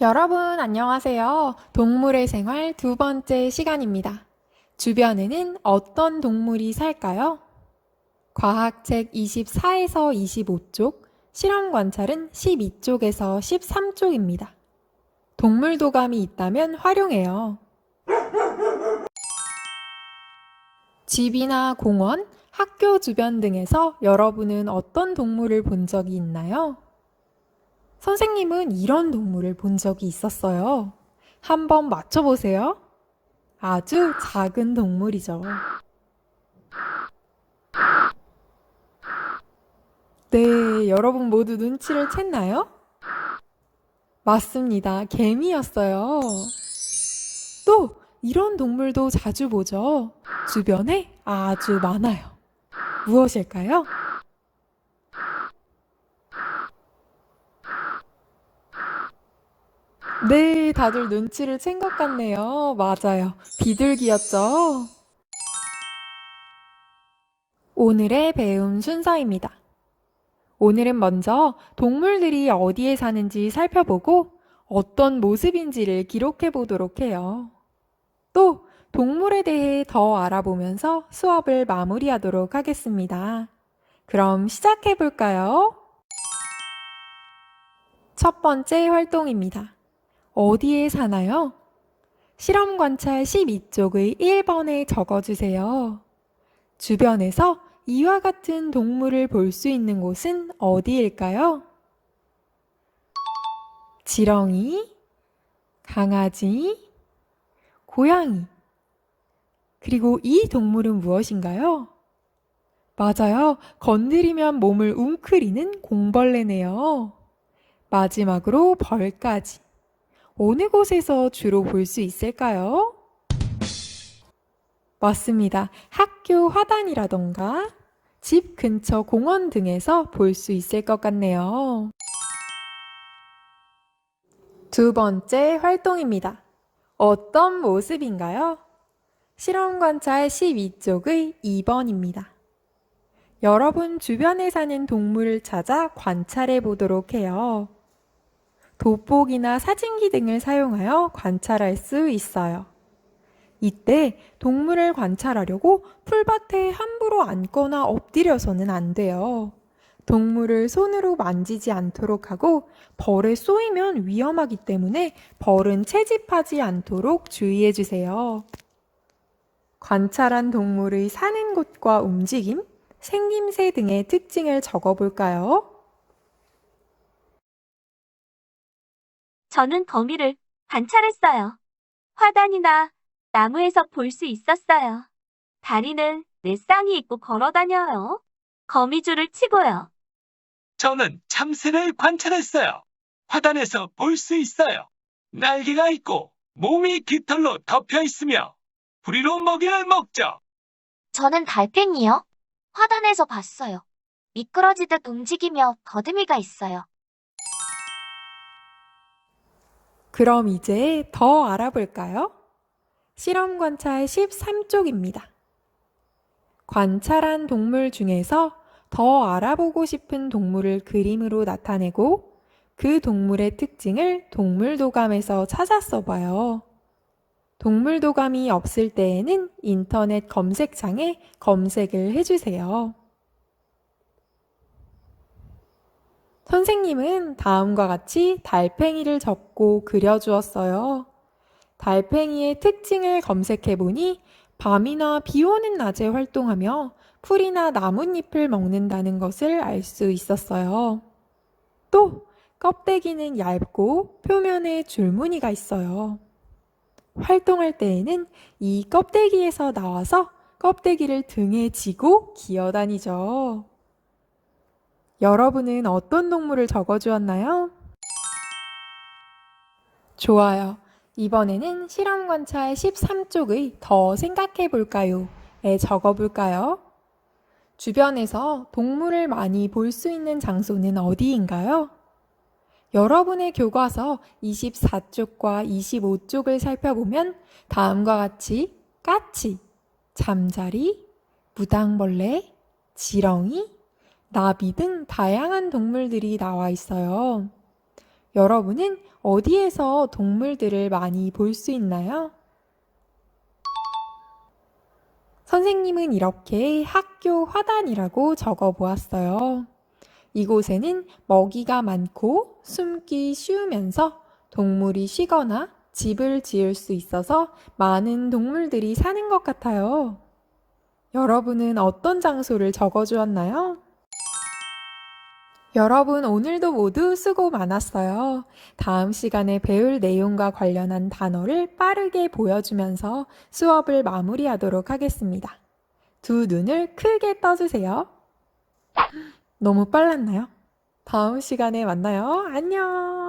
여러분, 안녕하세요. 동물의 생활 두 번째 시간입니다. 주변에는 어떤 동물이 살까요? 과학책 24에서 25쪽, 실험 관찰은 12쪽에서 13쪽입니다. 동물 도감이 있다면 활용해요. 집이나 공원, 학교 주변 등에서 여러분은 어떤 동물을 본 적이 있나요? 선생님은 이런 동물을 본 적이 있었어요. 한번 맞춰보세요. 아주 작은 동물이죠. 네, 여러분 모두 눈치를 챘나요? 맞습니다. 개미였어요. 또, 이런 동물도 자주 보죠. 주변에 아주 많아요. 무엇일까요? 네, 다들 눈치를 챈 것 같네요. 맞아요. 비둘기였죠? 오늘의 배움 순서입니다. 오늘은 먼저 동물들이 어디에 사는지 살펴보고 어떤 모습인지를 기록해 보도록 해요. 또 동물에 대해 더 알아보면서 수업을 마무리하도록 하겠습니다. 그럼 시작해 볼까요? 첫 번째 활동입니다. 어디에 사나요? 실험 관찰 12쪽의 1번에 적어주세요. 주변에서 이와 같은 동물을 볼 수 있는 곳은 어디일까요? 지렁이, 강아지, 고양이. 그리고 이 동물은 무엇인가요? 맞아요. 건드리면 몸을 웅크리는 공벌레네요. 마지막으로 벌까지. 어느 곳에서 주로 볼 수 있을까요? 맞습니다. 학교 화단이라던가 집 근처 공원 등에서 볼 수 있을 것 같네요. 두 번째 활동입니다. 어떤 모습인가요? 실험 관찰 12쪽의 2번입니다. 여러분 주변에 사는 동물을 찾아 관찰해 보도록 해요. 돋보기나 사진기 등을 사용하여 관찰할 수 있어요. 이때 동물을 관찰하려고 풀밭에 함부로 앉거나 엎드려서는 안 돼요. 동물을 손으로 만지지 않도록 하고 벌에 쏘이면 위험하기 때문에 벌은 채집하지 않도록 주의해 주세요. 관찰한 동물의 사는 곳과 움직임, 생김새 등의 특징을 적어 볼까요? 저는 거미를 관찰했어요. 화단이나 나무에서 볼 수 있었어요. 다리는 네 쌍이 있고 걸어 다녀요. 거미줄을 치고요. 저는 참새를 관찰했어요. 화단에서 볼 수 있어요. 날개가 있고 몸이 깃털로 덮여 있으며 부리로 먹이를 먹죠. 저는 달팽이요. 화단에서 봤어요. 미끄러지듯 움직이며 더듬이가 있어요. 그럼 이제 더 알아볼까요? 실험 관찰 13쪽입니다. 관찰한 동물 중에서 더 알아보고 싶은 동물을 그림으로 나타내고 그 동물의 특징을 동물도감에서 찾아 써봐요. 동물도감이 없을 때에는 인터넷 검색창에 검색을 해주세요. 선생님은 다음과 같이 달팽이를 적고 그려주었어요. 달팽이의 특징을 검색해 보니 밤이나 비 오는 낮에 활동하며 풀이나 나뭇잎을 먹는다는 것을 알 수 있었어요. 또 껍데기는 얇고 표면에 줄무늬가 있어요. 활동할 때에는 이 껍데기에서 나와서 껍데기를 등에 지고 기어다니죠. 여러분은 어떤 동물을 적어주었나요? 좋아요. 이번에는 실험 관찰 13쪽의 더 생각해 볼까요? 에 적어 볼까요? 주변에서 동물을 많이 볼 수 있는 장소는 어디인가요? 여러분의 교과서 24쪽과 25쪽을 살펴보면 다음과 같이 까치, 잠자리, 무당벌레, 지렁이, 나비 등 다양한 동물들이 나와 있어요. 여러분은 어디에서 동물들을 많이 볼 수 있나요? 선생님은 이렇게 학교 화단이라고 적어 보았어요. 이곳에는 먹이가 많고 숨기 쉬우면서 동물이 쉬거나 집을 지을 수 있어서 많은 동물들이 사는 것 같아요. 여러분은 어떤 장소를 적어 주었나요? 여러분 오늘도 모두 수고 많았어요. 다음 시간에 배울 내용과 관련한 단어를 빠르게 보여주면서 수업을 마무리하도록 하겠습니다. 두 눈을 크게 떠주세요. 너무 빨랐나요? 다음 시간에 만나요. 안녕!